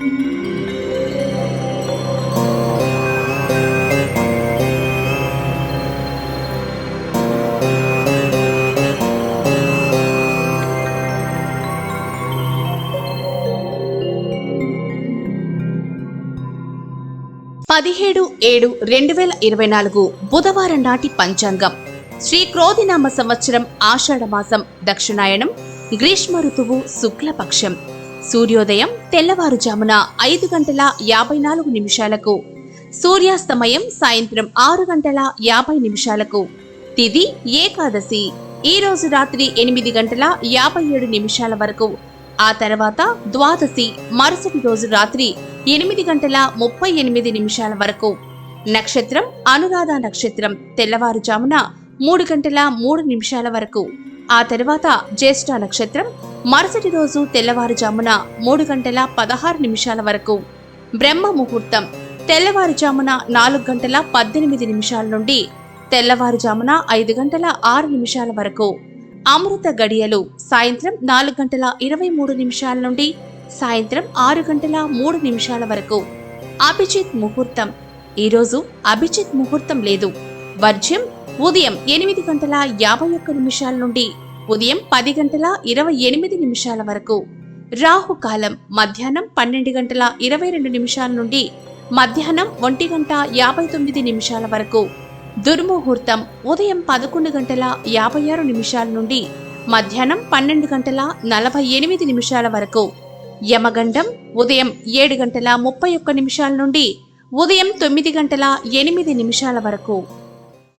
పదిహేడు ఏడు రెండు వేల ఇరవై నాలుగు బుధవారం నాటి పంచాంగం. శ్రీ క్రోధినామ సంవత్సరం ఆషాఢమాసం దక్షిణాయనం గ్రీష్మ ఋతువు శుక్లపక్షం. సూర్యోదయం తెల్లవారుజామున ఐదు గంటల యాభై నాలుగు నిమిషాలకు. సూర్యాస్తమయం సాయంత్రం ఆరు గంటల యాభై నిమిషాలకు. తిది ఏకాదశి. ఈ రోజు రాత్రి ఎనిమిది గంటల యాభై ఏడు నిమిషాల వరకు. ఆ తర్వాత ద్వాదశి. మరుసటి రోజు రాత్రి ఎనిమిది గంటల ముప్పై ఎనిమిది నిమిషాల వరకు. నక్షత్రం అనురాధ నక్షత్రం తెల్లవారుజామున మూడు గంటల మూడు నిమిషాల వరకు. ఆ తర్వాత జ్యేష్ఠ నక్షత్రం మరుసటి రోజు తెల్లవారుజామున మూడు గంటల పదహారు నిమిషాల వరకు. బ్రహ్మ ముహూర్తం తెల్లవారుజామున నాలుగు గంటల పద్దెనిమిది నిమిషాల నుండి తెల్లవారుజామున ఐదు గంటల ఆరు నిమిషాల వరకు. అమృత గడియలు సాయంత్రం నాలుగు గంటల ఇరవై మూడు నిమిషాల నుండి సాయంత్రం ఆరు గంటల మూడు నిమిషాల వరకు. అభిజిత్ ముహూర్తం ఈరోజు అభిజిత్ ముహూర్తం లేదు. వర్జ్యం ఉదయం ఎనిమిది గంటల యాభై ఒక్క నిమిషాల నుండి ఉదయం పది గంటల ఇరవై ఎనిమిది నిమిషాల వరకు. రాహుకాలం మధ్యాహ్నం పన్నెండు గంటల ఇరవై రెండు నిమిషాల నుండి మధ్యాహ్నం ఒంటి గంట యాభై తొమ్మిది నిమిషాల వరకు. దుర్ముహూర్తం ఉదయం పదకొండు గంటల యాభై ఆరు నిమిషాల నుండి మధ్యాహ్నం పన్నెండు గంటల నలభై ఎనిమిది నిమిషాల వరకు. యమగండం ఉదయం ఏడు గంటల ముప్పై ఒక్క నిమిషాల నుండి ఉదయం తొమ్మిది గంటల ఎనిమిది నిమిషాల వరకు.